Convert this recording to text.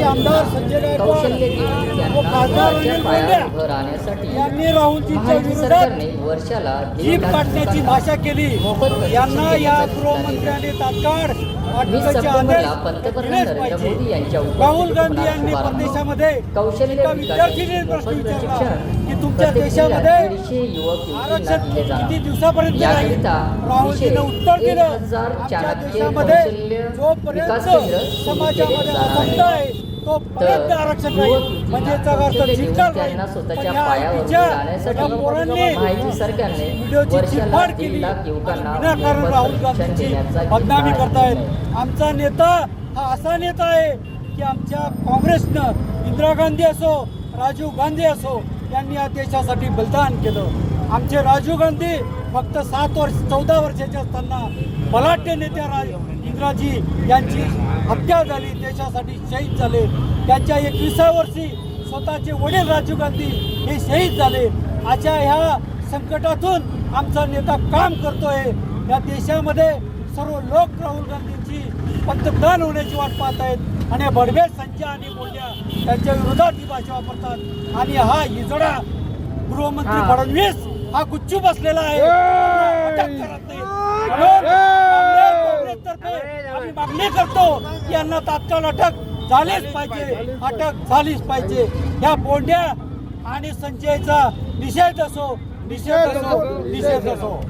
शिंदेगडाचे आमदार संजय गायकवाड व खासदार यांनी राहुलजींच्या विरोधात वर्षाला जीप काढण्याची भाषा केली. यांना या गृहमंत्र्याने तात्काळ राहुल गांधी यांनी. परदेशामध्ये एका विद्यार्थीने प्रश्न विचारला की तुमच्या देशामध्ये आरक्षण किती दिवसापर्यंत राहील राहुलजीनं उत्तर दिलं. आमच्या देशामध्ये जोपर्यंत समाजामध्ये असंत आहे. आहे तोपर्यंत तर आरक्षण युवतींना म्हणजे याचा अर्थ जिंकणार नाही. स्वतःच्या पायावर पोरांनी व्हिडिओची चिरफाड केली. विनाकारण राहुल गांधीची बदनामी करतायत. आमचा नेता हा असा नेता आहे की आमच्या काँग्रेसनं इंदिरा गांधी असो राजीव गांधी असो यांनी या देशासाठी बलिदान केलं. आमचे राजीव गांधी फक्त सात वर्ष चौदा वर्षाचे असताना बलाढ्य नेत्या रा इंदिराजी यांची हत्या झाली देशासाठी शहीद झाले. त्यांच्या एकविसाव्या वर्षी स्वतःचे वडील राजीव गांधी हे शहीद झाले. अशा ह्या संकटातून आमचा नेता काम करतोय. या देशामध्ये सर्व लोक राहुल गांधींची पंतप्रधान होण्याची वाट पाहत आहेत. आणि बडवे संजय आणि बोलल्या त्यांच्या विरोधात ही भाषा वापरतात. आणि हा हिजडा गृहमंत्री फडणवीस हा गुच्चू बसलेला आहे अटक करत नाही. म्हणून काँग्रेस- काँग्रेसतर्फे आम्ही मागणी करतो. की यांना तात्काळ अटक झालीच पाहिजे. अटक झालीच पाहिजे. या बोंड्या आणि संचयचा निषेध असो निषेध असो निषेध असो.